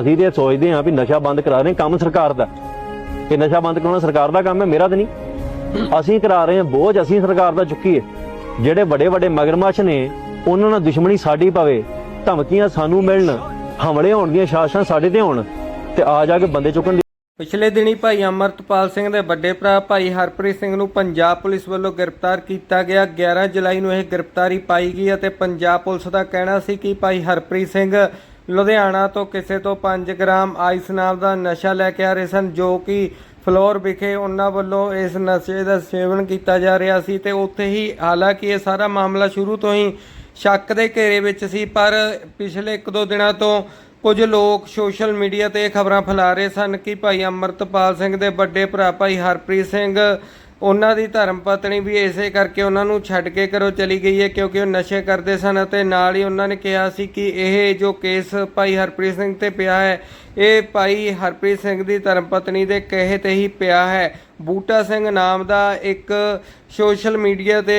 ਅਸੀਂ ਤੇ ਸੋਚਦੇ ਹਾਂ ਵੀ ਨਸ਼ਾ ਬੰਦ ਕਰਾ ਰਹੇ ਕੰਮ ਸਰਕਾਰ ਦਾ। ਇਹ ਨਸ਼ਾ ਬੰਦ ਕਰਾਉਣਾ ਸਰਕਾਰ ਦਾ ਕੰਮ ਹੈ, ਮੇਰਾ ਤਾਂ ਨਹੀਂ। ਅਸੀਂ ਕਰਾ ਰਹੇ ਹਾਂ ਬੋਝ, ਅਸੀਂ ਸਰਕਾਰ ਦਾ ਚੁੱਕੀਏ। ਜਿਹੜੇ ਵੱਡੇ ਵੱਡੇ ਮਗਰਮੱਛ ਨੇ, ਉਹਨਾਂ ਨਾਲ ਦੁਸ਼ਮਣੀ ਸਾਡੀ ਪਵੇ, ਧਮਕੀਆਂ ਸਾਨੂੰ ਮਿਲਣ, ਹਮਲੇ ਹੋਣ ਦੀਆਂ ਸ਼ਾਸਨਾਂ ਸਾਡੇ ਤੇ ਹੋਣ ਤੇ ਆ ਜਾ ਕੇ ਬੰਦੇ ਚੁੱਕਣ ਦੀ ਪਿਛਲੇ ਦਿਨੀ ਭਾਈ ਅਮਰਤਪਾਲ ਸਿੰਘ ਦੇ ਵੱਡੇ ਭਰਾ ਭਾਈ ਹਰਪ੍ਰੀਤ ਸਿੰਘ ਨੂੰ ਪੰਜਾਬ ਪੁਲਿਸ ਵੱਲੋਂ ਗ੍ਰਿਫਤਾਰ ਕੀਤਾ ਗਿਆ। 11 ਜੁਲਾਈ ਨੂੰ ਇਹ ਗ੍ਰਿਫਤਾਰੀ ਪਾਈ ਗਈ ਅਤੇ ਪੰਜਾਬ ਪੁਲਿਸ ਦਾ ਕਹਿਣਾ ਸੀ ਕਿ ਭਾਈ ਹਰਪ੍ਰੀਤ ਸਿੰਘ ਲੁਧਿਆਣਾ ਤੋਂ ਕਿਸੇ ਤੋਂ 5 ਗ੍ਰਾਮ ਆਈਸ ਨਾਮ ਦਾ ਨਸ਼ਾ ਲੈ ਕੇ ਆ ਰਹੇ ਸਨ, ਜੋ ਕਿ ਫਲੋਰ ਵਿਖੇ ਉਹਨਾਂ ਵੱਲੋਂ ਇਸ ਨਸ਼ੇ ਦਾ ਸੇਵਨ ਕੀਤਾ ਜਾ ਰਿਹਾ ਸੀ ਤੇ ਉੱਥੇ ਹੀ ਹਾਲਾਂਕਿ ਇਹ ਸਾਰਾ ਮਾਮਲਾ ਸ਼ੁਰੂ ਤੋਂ ਹੀ ਸ਼ੱਕ ਦੇ ਘੇਰੇ ਵਿੱਚ ਸੀ, ਪਰ ਪਿਛਲੇ 1-2 ਦਿਨਾਂ ਤੋਂ ਕੁਝ ਲੋਕ ਸੋਸ਼ਲ ਮੀਡੀਆ ਤੇ ਖਬਰਾਂ ਫੈਲਾ ਰਹੇ ਸਨ ਕਿ ਭਾਈ ਅਮਰਤਪਾਲ ਸਿੰਘ ਦੇ ਵੱਡੇ ਭਰਾ ਭਾਈ ਹਰਪ੍ਰੀਤ ਸਿੰਘ ਉਹਨਾਂ ਦੀ ਧਰਮ ਪਤਨੀ ਵੀ ਇਸੇ ਕਰਕੇ ਉਹਨਾਂ ਨੂੰ ਛੱਡ ਕੇ ਘਰੋਂ ਚਲੀ ਗਈ ਹੈ ਕਿਉਂਕਿ ਉਹ ਨਸ਼ੇ ਕਰਦੇ ਸਨ ਅਤੇ ਨਾਲ ਹੀ ਉਹਨਾਂ ਨੇ ਕਿਹਾ ਸੀ ਕਿ ਇਹ ਜੋ ਕੇਸ ਭਾਈ ਹਰਪ੍ਰੀਤ ਸਿੰਘ ਤੇ ਪਿਆ ਹੈ, ਇਹ ਭਾਈ ਹਰਪ੍ਰੀਤ ਸਿੰਘ ਦੀ ਧਰਮ ਪਤਨੀ ਦੇ ਕਹੇ ਤੇ ਹੀ ਪਿਆ ਹੈ। ਬੂਟਾ ਸਿੰਘ ਨਾਮ ਦਾ ਇੱਕ ਸੋਸ਼ਲ ਮੀਡੀਆ ਤੇ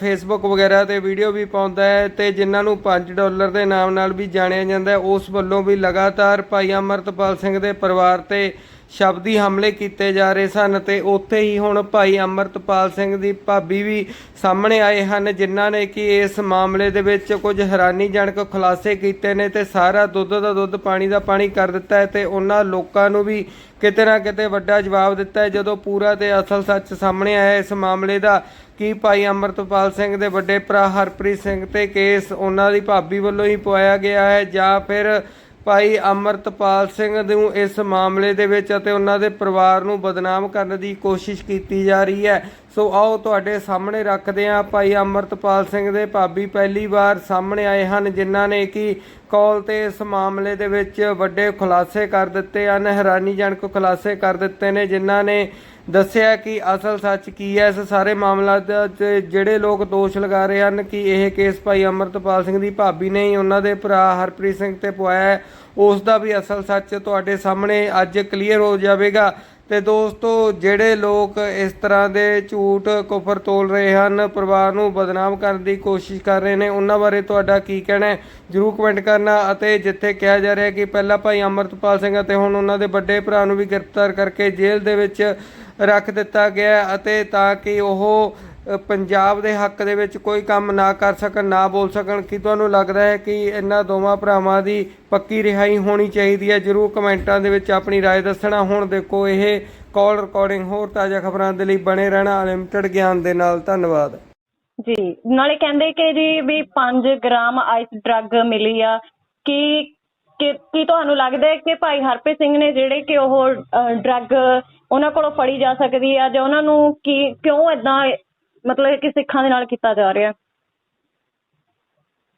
ਫੇਸਬੁੱਕ ਵਗੈਰਾ ਤੇ ਵੀਡੀਓ ਵੀ ਪਾਉਂਦਾ ਹੈ ਤੇ ਜਿਨ੍ਹਾਂ ਨੂੰ 5 ਡਾਲਰ ਦੇ ਨਾਮ ਨਾਲ ਵੀ ਜਾਣਿਆ ਜਾਂਦਾ ਹੈ, ਉਸ ਵੱਲੋਂ ਵੀ ਲਗਾਤਾਰ ਭਾਈ ਅਮਰਤਪਾਲ ਸਿੰਘ ਦੇ ਪਰਿਵਾਰ ਤੇ ਸ਼ਬਦੀ ਹਮਲੇ ਕੀਤੇ ਜਾ ਰਹੇ ਸਨ ਤੇ ਉੱਥੇ ਹੀ ਹੁਣ ਭਾਈ ਅਮਰਤਪਾਲ ਸਿੰਘ ਦੀ ਭਾਬੀ ਵੀ ਸਾਹਮਣੇ ਆਏ ਹਨ, ਜਿਨ੍ਹਾਂ ਨੇ ਕਿ ਇਸ ਮਾਮਲੇ ਦੇ ਵਿੱਚ ਕੁਝ ਹੈਰਾਨੀਜਨਕ ਖੁਲਾਸੇ ਕੀਤੇ ਨੇ ਤੇ ਸਾਰਾ ਦੁੱਧ ਦਾ ਦੁੱਧ, ਪਾਣੀ ਦਾ ਪਾਣੀ ਕਰ ਦਿੱਤਾ ਹੈ ਤੇ ਉਹਨਾਂ ਲੋਕਾਂ ਨੂੰ ਵੀ ਕਿਤੇ ਨਾ ਕਿਤੇ ਵੱਡਾ ਜਵਾਬ ਦਿੱਤਾ ਹੈ। ਜਦੋਂ ਪੂਰਾ ਤੇ ਅਸਲ ਸੱਚ ਸਾਹਮਣੇ ਆਇਆ, ਇਸ ਮਾਮਲੇ ਦਾ ਕਿ ਭਾਈ ਅਮਰਤਪਾਲ ਸਿੰਘ ਦੇ ਵੱਡੇ ਭਰਾ ਹਰਪ੍ਰੀਤ ਸਿੰਘ ਤੇ ਕੇਸ ਉਹਨਾਂ ਦੀ ਭਾਬੀ ਵੱਲੋਂ ਹੀ ਪਵਾਇਆ ਗਿਆ ਹੈ ਜਾਂ ਫਿਰ ਭਾਈ ਅਮਰਤਪਾਲ ਸਿੰਘ ਨੂੰ ਇਸ ਮਾਮਲੇ ਦੇ ਵਿੱਚ ਅਤੇ ਉਹਨਾਂ ਦੇ ਪਰਿਵਾਰ ਨੂੰ ਬਦਨਾਮ ਕਰਨ ਦੀ ਕੋਸ਼ਿਸ਼ ਕੀਤੀ ਜਾ ਰਹੀ ਹੈ। ਸੋ ਆਓ ਤੁਹਾਡੇ ਸਾਹਮਣੇ ਰੱਖਦੇ ਹਾਂ ਭਾਈ ਅਮਰਤਪਾਲ ਸਿੰਘ ਦੇ ਭਾਬੀ ਪਹਿਲੀ ਵਾਰ ਸਾਹਮਣੇ ਆਏ ਹਨ, ਜਿਨ੍ਹਾਂ ਨੇ ਕਿ ਕਾਲ ਤੇ ਇਸ ਮਾਮਲੇ ਦੇ ਵਿੱਚ ਵੱਡੇ ਖੁਲਾਸੇ ਕਰ ਦਿੱਤੇ ਹਨ, ਹੈਰਾਨੀਜਨਕ ਖੁਲਾਸੇ ਕਰ ਦਿੱਤੇ ਨੇ, ਜਿਨ੍ਹਾਂ ਨੇ ਦੱਸਿਆ ਕਿ ਅਸਲ ਸੱਚ ਕੀ ਹੈ? ਇਸ ਸਾਰੇ ਮਾਮਲਾ ਤੇ ਜਿਹੜੇ ਲੋਕ ਦੋਸ਼ ਲਗਾ ਰਹੇ ਹਨ ਕਿ ਇਹ ਕੇਸ ਭਾਈ ਅਮਰਤਪਾਲ ਸਿੰਘ ਦੀ ਭਾਬੀ ਨੇ ਹੀ ਉਹਨਾਂ ਦੇ ਭਰਾ ਹਰਪ੍ਰੀਤ ਸਿੰਘ ਤੇ ਪਵਾਇਆ ਹੈ, ਉਸ ਦਾ ਵੀ ਅਸਲ ਸੱਚ ਤੁਹਾਡੇ ਸਾਹਮਣੇ ਅੱਜ ਕਲੀਅਰ ਹੋ ਜਾਵੇਗਾ। ਤੇ ਦੋਸਤੋ, ਜਿਹੜੇ ਲੋਕ ਇਸ ਤਰ੍ਹਾਂ ਦੇ ਝੂਠ, ਕੁਫਰ ਤੋਲ ਰਹੇ ਹਨ, ਪਰਿਵਾਰ ਨੂੰ ਬਦਨਾਮ ਕਰਨ ਦੀ ਕੋਸ਼ਿਸ਼ ਕਰ ਰਹੇ ਨੇ, ਉਹਨਾਂ ਬਾਰੇ ਤੁਹਾਡਾ ਕੀ ਕਹਿਣਾ ਹੈ? ਜਰੂਰ ਕਮੈਂਟ ਕਰਨਾ ਅਤੇ ਜਿੱਥੇ ਕਿਹਾ ਜਾ ਰਿਹਾ ਕਿ ਪਹਿਲਾਂ ਭਾਈ ਅਮਰਤਪਾਲ ਸਿੰਘ ਅਤੇ ਹੁਣ ਉਹਨਾਂ ਦੇ ਵੱਡੇ ਭਰਾ ਨੂੰ ਵੀ ਗ੍ਰਿਫਤਾਰ ਕਰਕੇ ਜੇਲ੍ਹ ਦੇ ਵਿੱਚ ਰੱਖ ਦਿੱਤਾ ਗਿਆ ਅਤੇ ਤਾਂ ਕਿ ਉਹ ਪੰਜਾਬ ਦੇ ਹੱਕ ਦੇ ਵਿੱਚ ਕੋਈ ਕੰਮ ਨਾ ਕਰ ਸਕਣ ਨਾ ਬੋਲ ਸਕਣ ਕੀ ਤੁਹਾਨੂੰ ਲੱਗਦਾ ਹੈ ਕਿ ਇਹਨਾਂ ਦੋਵਾਂ ਭਰਾਵਾਂ ਦੀ ਪੱਕੀ ਰਿਹਾਈ ਹੋਣੀ ਚਾਹੀਦੀ ਹੈ ਜਰੂਰ ਕਮੈਂਟਾਂ ਦੇ ਵਿੱਚ ਆਪਣੀ رائے ਦੱਸਣਾ ਹੁਣ ਦੇਖੋ ਇਹ ਕਾਲ ਰਿਕਾਰਡਿੰਗ ਹੋਰ ਤਾਜ਼ਾ ਖਬਰਾਂ ਦੇ ਲਈ ਬਣੇ ਰਹਿਣਾ ਅਨਲਿਮਟਿਡ ਗਿਆਨ ਦੇ ਨਾਲ ਧੰਨਵਾਦ ਜੀ ਨਾਲੇ ਕਹਿੰਦੇ ਕਿ ਜੀ ਵੀ 5 ਗ੍ਰਾਮ ਆਈਸ ਡਰੱਗ ਮਿਲੀ ਆ ਕੀ ਕੀ ਕੀ ਤੁਹਾਨੂੰ ਲੱਗਦਾ ਹੈ ਕਿ ਭਾਈ ਹਰਪ੍ਰੀਤ ਸਿੰਘ ਨੇ ਜਿਹੜੇ ਕਿ ਉਹ ਡਰੱਗ ਉਹਨਾਂ ਕੋਲੋਂ ਫੜੀ ਜਾ ਸਕਦੀ ਆ ਜਾਂ ਉਹਨਾਂ ਨੂੰ ਕੀ ਕਿਉਂ ਇਦਾਂ ਮਤਲਬ ਕਿ ਸਿੱਖਾਂ ਦੇ ਨਾਲ ਕੀਤਾ ਜਾ ਰਿਹਾ।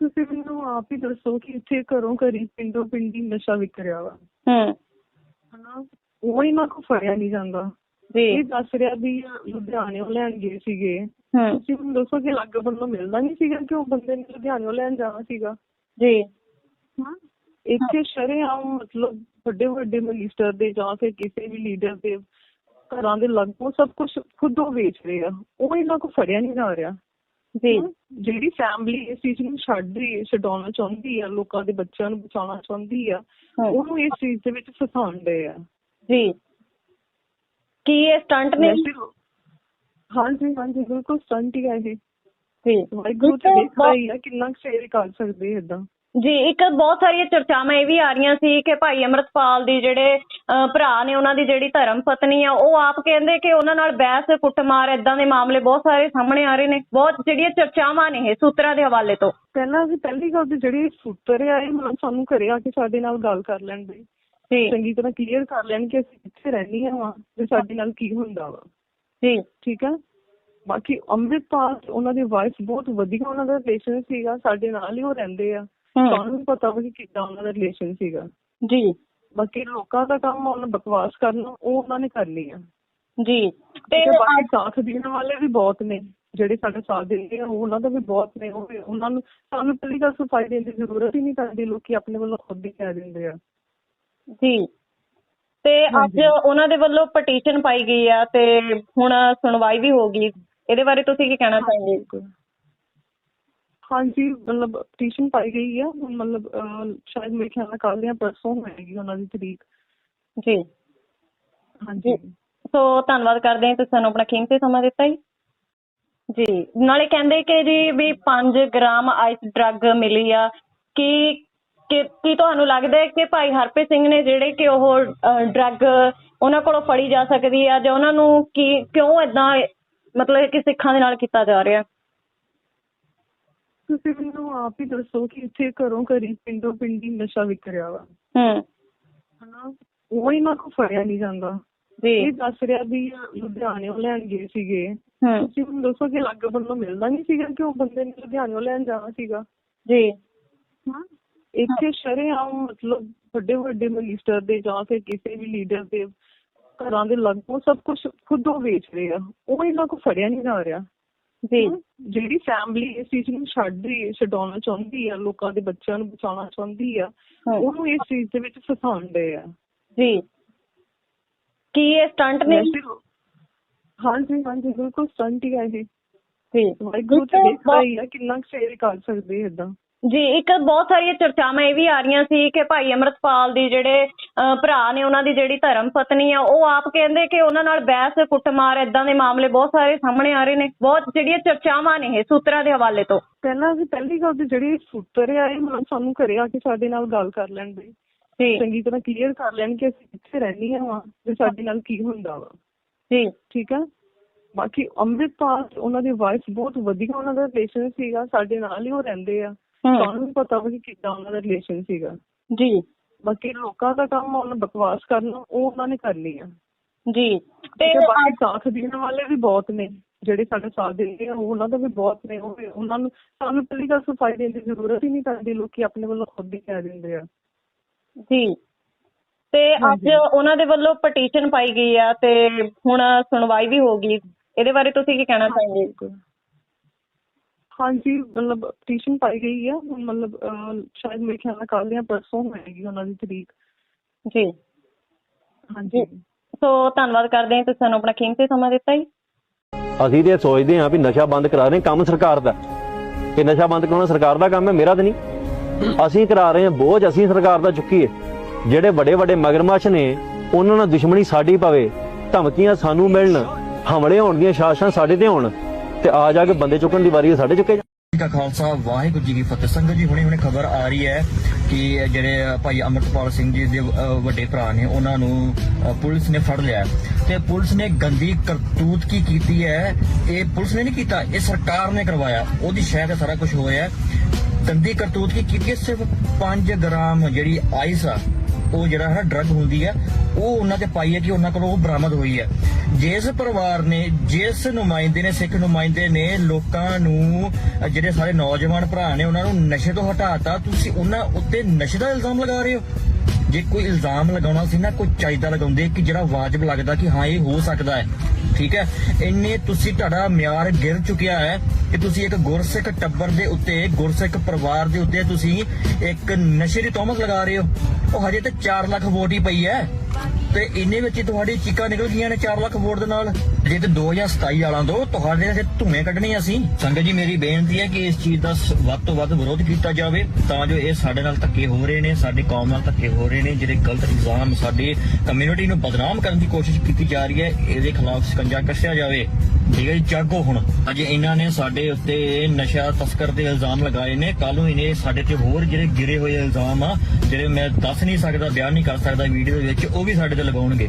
ਤੁਸੀਂ ਮੈਨੂੰ ਆਪ ਹੀ ਦੱਸੋ ਕਿ ਇੱਥੇ ਘਰੋਂ ਘਰੀ ਪਿੰਡੋਂ ਪਿੰਡੀ ਨਸ਼ਾ ਵਿਕ ਰਿਹਾ ਵਾ। ਹੂੰ। ਹਨਾ? ਉਹ ਇਹਨਾਂ ਕੋ ਫੜਿਆ ਨਹੀਂ ਜਾਂਦਾ। ਜੀ। ਇਹ ਦੱਸ ਰਿਹਾ ਵੀ ਲੁਧਿਆਣੇੋਂ ਲੈਣ ਗਏ ਸੀਗੇ। ਹੂੰ। ਤੁਸੀਂ ਮੈਨੂੰ ਦੱਸੋ ਕਿ ਲੱਗ ਬੰਨੋਂ ਮਿਲਦਾ ਨਹੀਂ ਸੀਗਾ ਕਿ ਉਹ ਬੰਦੇ ਨੇ ਲੁਧਿਆਣੇੋਂ ਲੈਣ ਜਾਣਾ ਸੀਗਾ? ਜੀ। ਹਾਂ ਇੱਥੇ ਸ਼ਰੇਆਮ ਮਤਲਬ ਵੱਡੇ ਵੱਡੇ ਮਿਨਿਸਟਰ ਦੇ ਜਾਂ ਫਿਰ ਕਿਸੇ ਵੀ ਲੀਡਰ ਦੇ ਘਰਾਂ ਦੇ ਲੱਗੋ ਸਭ ਕੁਝ ਖੁਦ ਉਹ ਵੇਚ ਰਹੇ ਆ। ਉਹ ਇਹਨਾਂ ਕੋ ਫੜਿਆ ਨਹੀਂ ਜਾ ਰਿਹਾ। ਜੀ। ਜਿਹੜੀ ਫੈਮਿਲੀ ਇਸ ਚੀਜ਼ ਨੂੰ ਛੱਡ ਰਹੀ ਛਡਾਉਣਾ ਚਾਹੁੰਦੀ ਆ ਲੋਕਾਂ ਦੇ ਬੱਚਿਆਂ ਨੂੰ ਬਚਾਉਣਾ ਚਾਹੁੰਦੀ ਆ ਉਹਨੂੰ ਇਸ ਚੀਜ਼ ਦੇ ਵਿੱਚ ਫਸਾਉਂਦੇ ਆ। ਜੀ। ਕੀ ਇਹ ਸਟੰਟ ਨੇ? ਹਾਂਜੀ ਹਾਂਜੀ ਬਿਲਕੁਲ ਸਟੰਟ ਹੀ ਹੈ ਇਹ। ਜੀ। ਵਾਹਿਗੁਰੂ ਤੇ ਦੇਖਦਾ ਹੀ ਆ ਕਿੰਨਾ ਸੇਵ ਕਰ ਸਕਦੇ ਇਦਾਂ ਜੀ ਇੱਕ ਬਹੁਤ ਸਾਰੀਆਂ ਚਰਚਾਵਾਂ ਇਹ ਵੀ ਆ ਰਹੀਆਂ ਸੀ ਕਿ ਭਾਈ ਅਮਰਤਪਾਲ ਦੀ ਜਿਹੜੇ ਭਰਾ ਨੇ ਉਹਨਾਂ ਦੀ ਜਿਹੜੀ ਧਰਮ ਪਤਨੀ ਆ ਉਹ ਆਪ ਕਹਿੰਦੇ ਕਿ ਉਹਨਾਂ ਨਾਲ ਬਹਿਸ ਕੁੱਟਮਾਰ ਇਦਾਂ ਦੇ ਮਾਮਲੇ ਬਹੁਤ ਸਾਰੇ ਸਾਹਮਣੇ ਆ ਰਹੇ ਨੇ। ਬਹੁਤ ਜਿਹੜੀਆਂ ਚਰਚਾਵਾਂ ਨੇ ਇਹ ਸੂਤਰਾਂ ਦੇ ਹਵਾਲੇ ਤੋਂ। ਪਹਿਲਾਂ ਵੀ ਪਹਿਲੀ ਗੱਲ ਤੇ ਜਿਹੜੀ ਸੂਤਰ ਆ ਇਹ ਸਾਨੂੰ ਘਰੇ ਆ ਕੇ ਸਾਡੇ ਨਾਲ ਗੱਲ ਕਰ ਲੈਣ ਦੇ। ਜੀ। ਚੰਗੀ ਤਰ੍ਹਾਂ ਕਲੀਅਰ ਕਰ ਲੈਣ ਕਿ ਅਸੀਂ ਕਿੱਥੇ ਰਹਿੰਦੀ ਹਾਂ ਵਾਂ ਤੇ ਸਾਡੇ ਨਾਲ ਕੀ ਹੁੰਦਾ ਵਾ। ਜੀ। ਠੀਕ ਆ? ਬਾਕੀ ਅੰਮ੍ਰਿਤਪਾਲ ਉਹਨਾਂ ਦੀ ਵਾਈਫ ਬਹੁਤ ਵਧੀਆ ਉਹਨਾਂ ਦਾ ਰਿਲੇਸ਼ਨ ਸੀਗਾ ਸਾਡੇ ਨਾਲ ਹੀ ਉਹ ਰਹਿੰਦੇ ਆ। ਹੂੰ, ਤੁਹਾਨੂੰ ਵੀ ਪਤਾ ਵਾ ਕਿ ਕਿੱਦਾਂ ਉਹਨਾਂ ਦਾ ਰਿਲੇਸ਼ਨ ਸੀਗਾ। ਜੀ। ਬਾਕੀ ਲੋਕਾਂ ਦਾ ਕੰਮ ਉਹਨਾਂ ਬਕਵਾਸ ਕਰਨਾ ਉਹ ਉਹਨਾਂ ਨੇ ਕਰਨੀ ਆ ਜੀ। ਤੇ ਬਾਕੀ ਸਾਥ ਦੇਣ ਵਾਲੇ ਵੀ ਬਹੁਤ ਨੇ ਜਿਹੜੇ ਸਾਡਾ ਸਾਥ ਦਿੰਦੇ ਆ ਉਹ ਉਹਨਾਂ ਦਾ ਵੀ ਬਹੁਤ ਨੇ ਉਹ ਉਹਨਾਂ ਨੂੰ ਸਾਨੂੰ ਪਹਿਲੀ ਗੱਲ ਸਫ਼ਾਈ ਦੇਣ ਦੀ ਜ਼ਰੂਰਤ ਹੀ ਨਹੀਂ ਪੈਂਦੀ ਲੋਕੀ ਆਪਣੇ ਵੱਲੋਂ ਖੁਦ ਹੀ ਕਹਿ ਦਿੰਦੇ ਆ। ਜੀ। ਤੇ ਅੱਜ। ਉਹਨਾਂ ਦੇ ਵੱਲੋਂ ਪਟੀਸ਼ਨ ਪਾਈ ਗਈ ਆ ਤੇ ਹੁਣ ਸੁਣਵਾਈ ਵੀ ਹੋ ਗਈ। ਇਹਦੇ ਬਾਰੇ ਤੁਸੀਂ ਕੀ ਕਹਿਣਾ ਚਾਹੋਗੇ? ਹਾਂਜੀ ਮਤਲਬ ਪਟੀਸ਼ਨ ਪਾਈ ਗਈ ਆ ਹੁਣ ਮਤਲਬ ਅਹ, ਸ਼ਾਇਦ ਮੇਰੇ ਖਿਆਲ ਨਾਲ ਕੱਲ੍ਹ ਜਾਂ ਪਰਸੋਂ ਹੋਏਗੀ ਉਹਨਾਂ ਦੀ ਤਰੀਕ। ਜੀ। ਹਾਂਜੀ। ਸੋ ਧੰਨਵਾਦ ਕਰਦੇ ਹਾਂ ਤੁਸੀਂ ਸਾਨੂੰ ਆਪਣਾ ਕੀਮਤੀ ਸਮਾਂ ਦਿੱਤਾ ਜੀ। ਜੀ। ਨਾਲੇ ਕਹਿੰਦੇ ਕਿ ਜੀ ਵੀ 5 ਗ੍ਰਾਮ ਆਈਸ ਡਰੱਗ ਮਿਲੀ ਆ। ਕੀ ਕੀ ਕੀ ਤੁਹਾਨੂੰ ਲੱਗਦਾ ਹੈ ਕਿ ਭਾਈ ਹਰਪ੍ਰੀਤ ਸਿੰਘ ਨੇ ਜਿਹੜੇ ਕਿ ਉਹ ਡਰੱਗ ਉਹਨਾਂ ਕੋਲੋਂ ਫੜੀ ਜਾ ਸਕਦੀ ਆ? ਜਾਂ ਉਹਨਾਂ ਨੂੰ ਕੀ ਕਿਉਂ ਇਦਾਂ ਮਤਲਬ ਕਿ ਸਿੱਖਾਂ ਦੇ ਨਾਲ ਕੀਤਾ ਜਾ ਰਿਹਾ? ਤੁਸੀਂ ਮੈਨੂੰ ਆਪ ਹੀ ਦੱਸੋ ਕਿ ਇੱਥੇ ਘਰੋਂ ਘਰੀ ਪਿੰਡੋਂ ਪਿੰਡੀ ਨਸ਼ਾ ਵਿਕ ਰਿਹਾ ਵਾ। ਹੂੰ। ਹਨਾ? ਉਹ ਇਹਨਾਂ ਕੋ ਫੜਿਆ ਨਹੀਂ ਜਾਂਦਾ। ਜੀ। ਇਹ ਦੱਸ ਰਿਹਾ ਵੀ ਲੁਧਿਆਣੇੋਂ ਲੈਣ ਗਏ ਸੀਗੇ। ਹੂੰ। ਤੁਸੀਂ ਮੈਨੂੰ ਦੱਸੋ ਕਿ ਲੱਗ ਬੰਨੋਂ ਮਿਲਦਾ ਨਹੀਂ ਸੀਗਾ ਕਿ ਉਹ ਬੰਦੇ ਨੇ ਲੁਧਿਆਣੇੋਂ ਲੈਣ ਜਾਣਾ ਸੀਗਾ? ਜੀ। ਹਾਂ ਇੱਥੇ ਸ਼ਰੇਆਮ ਮਤਲਬ ਵੱਡੇ ਵੱਡੇ ਮਿਨਿਸਟਰ ਦੇ ਜਾਂ ਫਿਰ ਕਿਸੇ ਵੀ ਲੀਡਰ ਦੇ ਘਰਾਂ ਦੇ ਲਗਭਗ ਸਭ ਕੁਝ ਖੁਦ ਉਹ ਵੇਚ ਰਹੇ। ਆ ਉਹ ਇਹਨਾਂ ਕੋ ਫੜਿਆ ਨਹੀਂ ਜਾ ਰਿਹਾ। ਜੀ। ਜਿਹੜੀ ਫੈਮਿਲੀ ਇਸ ਚੀਜ਼ ਨੂੰ ਛੱਡ ਰਹੀ ਹੈ ਛਡਾਉਣਾ ਚਾਹੁੰਦੀ ਆ ਲੋਕਾਂ ਦੇ ਬੱਚਿਆਂ ਨੂੰ ਬਚਾਉਣਾ ਚਾਹੁੰਦੀ ਆ ਹੂੰ। ਉਹਨੂੰ ਇਸ ਚੀਜ਼ ਦੇ ਵਿੱਚ ਫਸਾਉਂਦੇ ਆ। ਜੀ। ਕੀ ਇਹ ਸਟੰਟ ਨੇ? ਹਾਂਜੀ ਹਾਂਜੀ ਬਿਲਕੁਲ ਸਟੰਟ ਹੀ ਹੈ ਜੀ। ਜੀ ਵਾਹਿਗੁਰੂ ਤੇ ਆ ਕਿੰਨਾ ਸੇਵ ਕਰ ਸਕਦੇ ਇਦਾਂ ਜੀ ਇੱਕ ਬਹੁਤ ਸਾਰੀਆਂ ਚਰਚਾਵਾਂ ਇਹ ਵੀ ਆ ਰਹੀਆਂ ਸੀ ਕਿ ਭਾਈ ਅਮਰਤਪਾਲ ਦੀ ਜਿਹੜੇ ਭਰਾ ਨੇ ਉਹਨਾਂ ਦੀ ਜਿਹੜੀ ਧਰਮ ਪਤਨੀ ਆ ਉਹ ਆਪ ਕਹਿੰਦੇ ਕਿ ਉਹਨਾਂ ਨਾਲ ਬਹਿਸ ਕੁੱਟਮਾਰ ਇਦਾਂ ਦੇ ਮਾਮਲੇ ਬਹੁਤ ਸਾਰੇ ਸਾਹਮਣੇ ਆ ਰਹੇ ਨੇ। ਬਹੁਤ ਜਿਹੜੀਆਂ ਚਰਚਾਵਾਂ ਨੇ ਇਹ ਸੂਤਰਾਂ ਦੇ ਹਵਾਲੇ ਤੋਂ। ਪਹਿਲਾਂ ਵੀ ਪਹਿਲੀ ਗੱਲ ਤੇ ਜਿਹੜੇ ਸੂਤਰ ਆ ਇਹ ਮਤਲਬ ਸਾਨੂੰ ਘਰੇ ਆ ਕੇ ਸਾਡੇ ਨਾਲ ਗੱਲ ਕਰ ਲੈਣ ਦੇ। ਜੀ। ਚੰਗੀ ਤਰ੍ਹਾਂ ਕਲੀਅਰ ਕਰ ਲੈਣ ਕਿ ਅਸੀਂ ਕਿੱਥੇ ਰਹਿੰਦੇ ਹਾਂ ਤੇ ਸਾਡੇ ਨਾਲ ਕੀ ਹੁੰਦਾ ਵਾ। ਜੀ। ਠੀਕ ਆ? ਬਾਕੀ ਅੰਮ੍ਰਿਤਪਾਲ ਉਹਨਾਂ ਦੀ ਵਾਈਫ ਬਹੁਤ ਵਧੀਆ ਉਹਨਾਂ ਦਾ ਰਿਲੇਸ਼ਨ ਸੀਗਾ ਸਾਡੇ ਨਾਲ ਹੀ ਉਹ ਰਹਿੰਦੇ ਆ। ਤੁਹਾਨੂੰ ਵੀ ਪਤਾ ਵਾ ਕਿ ਕਿੱਦਾਂ ਉਹਨਾਂ ਦਾ ਰਿਲੇਸ਼ਨ ਸੀਗਾ। ਜੀ। ਬਾਕੀ ਲੋਕਾਂ ਦਾ ਕੰਮ ਉਹਨਾਂ ਬਕਵਾਸ ਕਰਨਾ ਉਹ ਉਹਨਾਂ ਨੇ ਕਰਨੀ ਆ ਜੀ। ਤੇ ਬਾਕੀ ਸਾਥ ਦੇਣ ਵਾਲੇ ਵੀ ਬਹੁਤ ਨੇ ਜਿਹੜੇ ਸਾਡਾ ਸਾਥ ਦਿੰਦੇ ਆ ਉਹ ਉਹਨਾਂ ਦਾ ਵੀ ਬਹੁਤ ਨੇ ਉਹ ਉਹਨਾਂ ਨੂੰ ਸਾਨੂੰ ਪਹਿਲੀ ਗੱਲ ਸਫ਼ਾਈ ਦੇਣ ਦੀ ਜ਼ਰੂਰਤ ਹੀ ਨਹੀਂ ਪੈਂਦੀ ਲੋਕੀ ਆਪਣੇ ਵੱਲੋਂ ਖੁਦ ਹੀ ਕਹਿ ਦਿੰਦੇ ਆ। ਜੀ। ਤੇ ਅੱਜ ਉਹਨਾਂ ਦੇ ਵੱਲੋਂ ਪਟੀਸ਼ਨ ਪਾਈ ਗਈ ਆ ਤੇ ਹੁਣ ਸੁਣਵਾਈ ਵੀ ਹੋ ਗਈ। ਇਹਦੇ ਬਾਰੇ ਤੁਸੀਂ ਕੀ ਕਹਿਣਾ ਚਾਹੋਗੇ? ਹਾਂਜੀ ਮਤਲਬ ਪਟੀਸ਼ਨ ਪਾਈ ਗਈ ਆ ਹੁਣ ਮਤਲਬ ਅਹ, ਸ਼ਾਇਦ ਮੇਰੇ ਖਿਆਲ ਨਾਲ ਕੱਲ੍ਹ ਜਾਂ ਪਰਸੋਂ ਹੋਏਗੀ ਉਹਨਾਂ ਦੀ ਤਰੀਕ। ਜੀ। ਹਾਂਜੀ। ਸੋ ਧੰਨਵਾਦ ਕਰਦੇ ਹਾਂ ਤੁਸੀਂ ਸਾਨੂੰ ਆਪਣਾ ਕੀਮਤੀ ਸਮਾਂ ਦਿੱਤਾ ਜੀ। ਅਸੀਂ ਤੇ ਸੋਚਦੇ ਹਾਂ ਵੀ ਨਸ਼ਾ ਬੰਦ ਕਰਾ ਰਹੇ ਹਾਂ, ਕੰਮ ਸਰਕਾਰ ਦਾ। ਇਹ ਨਸ਼ਾ ਬੰਦ ਕਰਾਉਣਾ ਸਰਕਾਰ ਦਾ ਕੰਮ ਹੈ ਮੇਰਾ ਤਾਂ ਨਹੀਂ। ਅਸੀਂ ਕਰਾ ਰਹੇ ਹਾਂ ਬੋਝ ਅਸੀਂ ਸਰਕਾਰ ਦਾ ਚੁੱਕੀਏ। ਜਿਹੜੇ ਵੱਡੇ ਵੱਡੇ ਮਗਰਮੱਛ ਨੇ ਉਹਨਾਂ ਨਾਲ ਦੁਸ਼ਮਣੀ ਸਾਡੀ ਪਵੇ ਧਮਕੀਆਂ ਸਾਨੂੰ ਮਿਲਣ ਹਮਲੇ ਹੋਣ ਦੀਆਂ ਸ਼ਾਸਨਾਂ ਸਾਡੇ ਤੇ ਹੋਣ। ਤੇ ਆ ਜਾ ਕੇ ਬੰਦੇ ਚੁੱਕਣ ਦੀ ਵਾਰੀ ਸਾਡੇ ਚੁੱਕੇ ਜਾਣ। ਖਾਲਸਾ, ਵਾਹਿਗੁਰੂ ਜੀ ਕੀ ਫਤਿਹ ਸੰਗਤ ਜੀ ਹੁਣੇ ਹੁਣੇ ਖਬਰ ਆ ਰਹੀ ਹੈ ਕਿ ਜਿਹੜੇ ਭਾਈ ਅਮਰਤਪਾਲ ਸਿੰਘ ਜੀ ਦੇ ਵੱਡੇ ਭਰਾ ਨੇ, ਉਹਨਾਂ ਨੂੰ ਪੁਲਿਸ ਨੇ ਫੜ ਲਿਆ ਤੇ ਪੁਲਿਸ ਨੇ ਗੰਦੀ ਕਰਤੂਤ ਕੀ ਕੀਤੀ ਹੈ ਇਹ ਪੁਲਿਸ ਨੇ ਨਹੀਂ ਕੀਤਾ, ਇਹ ਸਰਕਾਰ ਨੇ ਕਰਵਾਇਆ ਉਹਦੀ ਸ਼ਾਇਦ ਸਾਰਾ ਕੁਝ ਹੋਇਆ ਹੈ। ਗੰਦੀ ਕਰਤੂਤ ਕੀ ਕੀਤੀ ਸਿਰਫ 5 ਗ੍ਰਾਮ ਜਿਹੜੀ ਆਈਸ ਆ ਉਹ ਜਿਹੜਾ ਹੈ ਡਰਗ ਹੁੰਦੀ ਹੈ, ਉਹ ਉਹਨਾਂ ਤੇ ਪਾਈ ਹੈ ਕਿ ਉਹਨਾਂ ਕੋਲੋਂ ਉਹ ਬਰਾਮਦ ਹੋਈ ਹੈ। ਜਿਸ ਪਰਿਵਾਰ ਨੇ, ਜਿਸ ਨੁਮਾਇੰਦੇ ਨੇ, ਸਿੱਖ ਨੁਮਾਇੰਦੇ ਨੇ ਲੋਕਾਂ ਨੂੰ, ਜਿਹੜੇ ਸਾਰੇ ਨੌਜਵਾਨ ਭਰਾ ਨੇ, ਉਹਨਾਂ ਨੂੰ ਨਸ਼ੇ ਤੋਂ ਹਟਾਤਾ, ਤੁਸੀਂ ਉਹਨਾਂ ਉੱਤੇ ਨਸ਼ੇ ਦਾ ਇਲਜ਼ਾਮ ਲਗਾ ਰਹੇ ਹੋ? ਜੇ ਕੋਈ ਇਲਜ਼ਾਮ ਲਗਾਉਣਾ ਸੀ ਨਾ, ਕੋਈ ਚਾਹੀਦਾ ਲਗਾਉਂਦੇ ਕਿ ਜਿਹੜਾ ਵਾਜਬ ਲੱਗਦਾ ਕਿ ਹਾਂ, ਇਹ ਹੋ ਸਕਦਾ ਹੈ, ਠੀਕ ਹੈ? ਇੰਨੇ ਤੁਸੀਂ ਤੁਹਾਡਾ ਮਿਆਰ ਗਿਰ ਚੁੱਕਿਆ ਹੈ ਕਿ ਤੁਸੀਂ ਇੱਕ ਗੁਰਸਿੱਖ ਟੱਬਰ ਦੇ ਉੱਤੇ, ਗੁਰਸਿੱਖ ਪਰਿਵਾਰ ਦੇ ਉੱਤੇ ਤੁਸੀਂ ਇੱਕ ਨਸ਼ੇ ਦੀ ਤੋਹਮਤ ਲਗਾ ਰਹੇ ਹੋ। ਉਹ ਹਜੇ ਤੇ 4 ਲੱਖ ਵੋਟ ਹੀ ਪਈ ਹੈ ਤੇ ਇੰਨੇ ਵਿੱਚ ਤੁਹਾਡੀ ਚੀਕਾਂ ਨਿਕਲ ਗਈਆਂ ਨੇ 4 ਲੱਖ ਵੋਟ ਦੇ ਨਾਲ। ਜੇ ਤੇ 2027 ਵਾਲਾਂ ਤੋਂ ਤੁਹਾਡੇ ਤੇ ਧੂਏ ਕੱਢਣੇ ਅਸੀਂ। ਸੰਗਤ ਜੀ, ਮੇਰੀ ਬੇਨਤੀ ਹੈ ਕਿ ਇਸ ਚੀਜ਼ ਦਾ ਵੱਧ ਤੋਂ ਵੱਧ ਵਿਰੋਧ ਕੀਤਾ ਜਾਵੇ, ਤਾਂ ਜੋ ਇਹ ਸਾਡੇ ਨਾਲ ਧੱਕੇ ਹੋ ਰਹੇ ਨੇ, ਸਾਡੀ ਕੌਮ ਨਾਲ ਧੱਕੇ ਹੋ ਰਹੇ ਨੇ, ਜਿਹੜੇ ਗਲਤ ਇਲਜ਼ਾਮ ਸਾਡੀ ਕਮਿਊਨਿਟੀ ਨੂੰ ਬਦਨਾਮ ਕਰਨ ਦੀ ਕੋਸ਼ਿਸ਼ ਕੀਤੀ ਜਾ ਰਹੀ ਹੈ, ਇਹਦੇ ਖਿਲਾਫ ਸ਼ਿਕੰਜਾ ਕੱਸਿਆ ਜਾਵੇ। ਠੀਕ ਹੈ ਜੀ, ਜਾਗੋ ਹੁਣ। ਅੱਜ ਇਹਨਾਂ ਨੇ ਸਾਡੇ ਉੱਤੇ ਨਸ਼ਾ ਤਸਕਰ ਦੇ ਇਲਜ਼ਾਮ ਲਗਾਏ ਨੇ। ਕੱਲ ਨੂੰ ਇਹਨੇ ਸਾਡੇ ਤੇ ਹੋਰ ਜਿਹੜੇ ਗਿਰੇ ਹੋਏ ਇਲਜ਼ਾਮ ਆ, ਜਿਹੜੇ ਮੈਂ ਦੱਸ ਨਹੀਂ ਸਕਦਾ, ਬਿਆਨ ਨਹੀਂ ਕਰ ਸਕਦਾ ਵੀਡੀਓ ਦੇ ਵਿੱਚ, ਉਹ ਵੀ ਸਾਡੇ ਤੇ ਲਗਾਉਣਗੇ।